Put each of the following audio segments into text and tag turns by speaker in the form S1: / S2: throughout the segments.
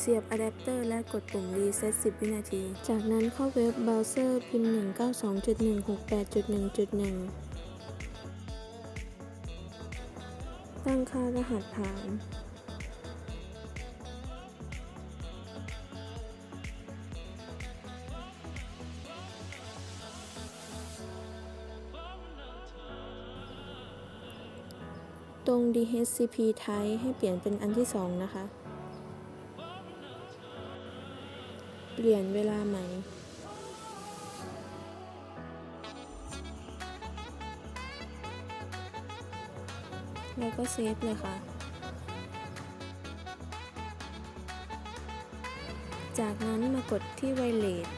S1: เสียบอะแดปเตอร์และกดปุ่ม Reset 10 วินาที จากนั้นเข้าเว็บเบราว์เซอร์พิมพ์ 192.168.1.1 ตั้งค่ารหัสผ่านตรง DHCP Type ให้เปลี่ยนเป็นอันที่สองนะคะ เปลี่ยนเวลาใหม่แล้วก็เซฟเลยค่ะ จากนั้นมากดที่ไวเลส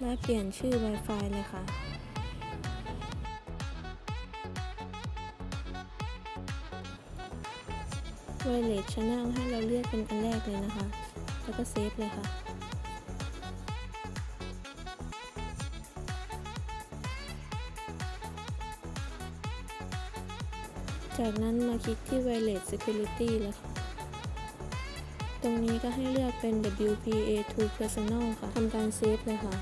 S1: และเปลี่ยนชื่อ Wi-Fi เลยค่ะ Wireless Channel ให้เราเลือกเป็นอันแรกเลยนะคะ แล้วก็เซฟเลยค่ะ จากนั้นมาคลิกที่ Wireless Security เลยค่ะ ตรงนี้ก็ให้เลือกเป็น WPA2 Personal ค่ะ ทำการเซฟเลยค่ะ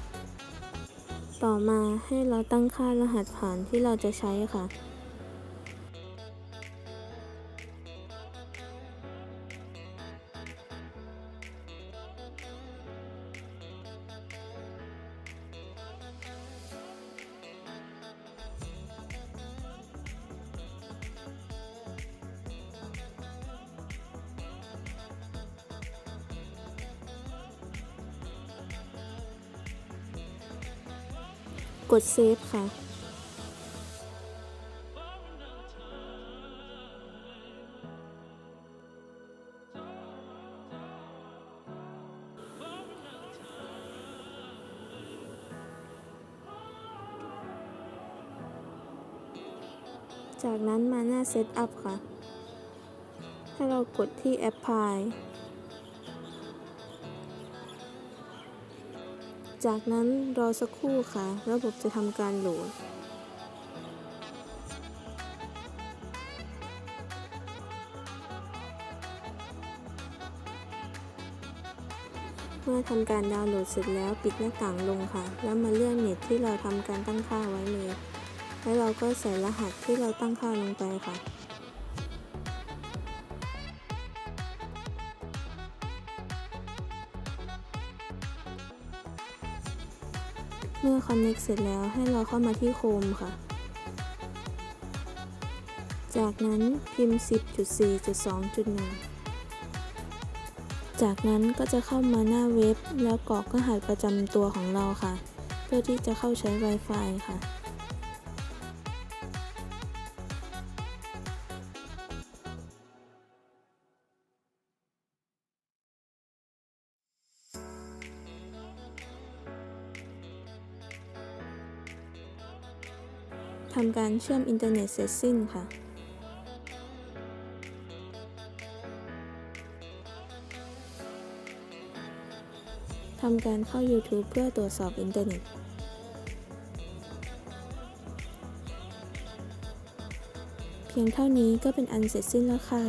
S1: ต่อมาให้เราตั้งค่ารหัสผ่านที่เราจะใช้ค่ะ กดเซฟค่ะ จากนั้นมาหน้า Setup ค่ะ ให้เรากดที่ Apply จากนั้นรอสักครู่ค่ะ ระบบจะทำการโหลด เมื่อทำการดาวน์โหลดเสร็จแล้วปิดหน้าต่างลงค่ะ แล้วมาเลือกเน็ตที่เราทำการตั้งค่าไว้เลย แล้วเราก็ใส่รหัสที่เราตั้งค่าลงไปค่ะ เมื่อ Connect เสร็จแล้วให้เราเข้ามาที่โคมค่ะ จากนั้นพิมพ์ 10.4.2.1 จากนั้นก็จะเข้ามาหน้าเว็บ แล้วกรอกรหัสประจำตัวของเราค่ะ เพื่อที่จะเข้าใช้ Wi-Fi ค่ะ ทำการเชื่อมอินเทอร์เน็ตเสร็จสิ้นค่ะ ทำการเข้า YouTube เพื่อตรวจสอบอินเทอร์เน็ต เพียงเท่านี้ก็เป็นอันเสร็จสิ้นแล้วค่ะ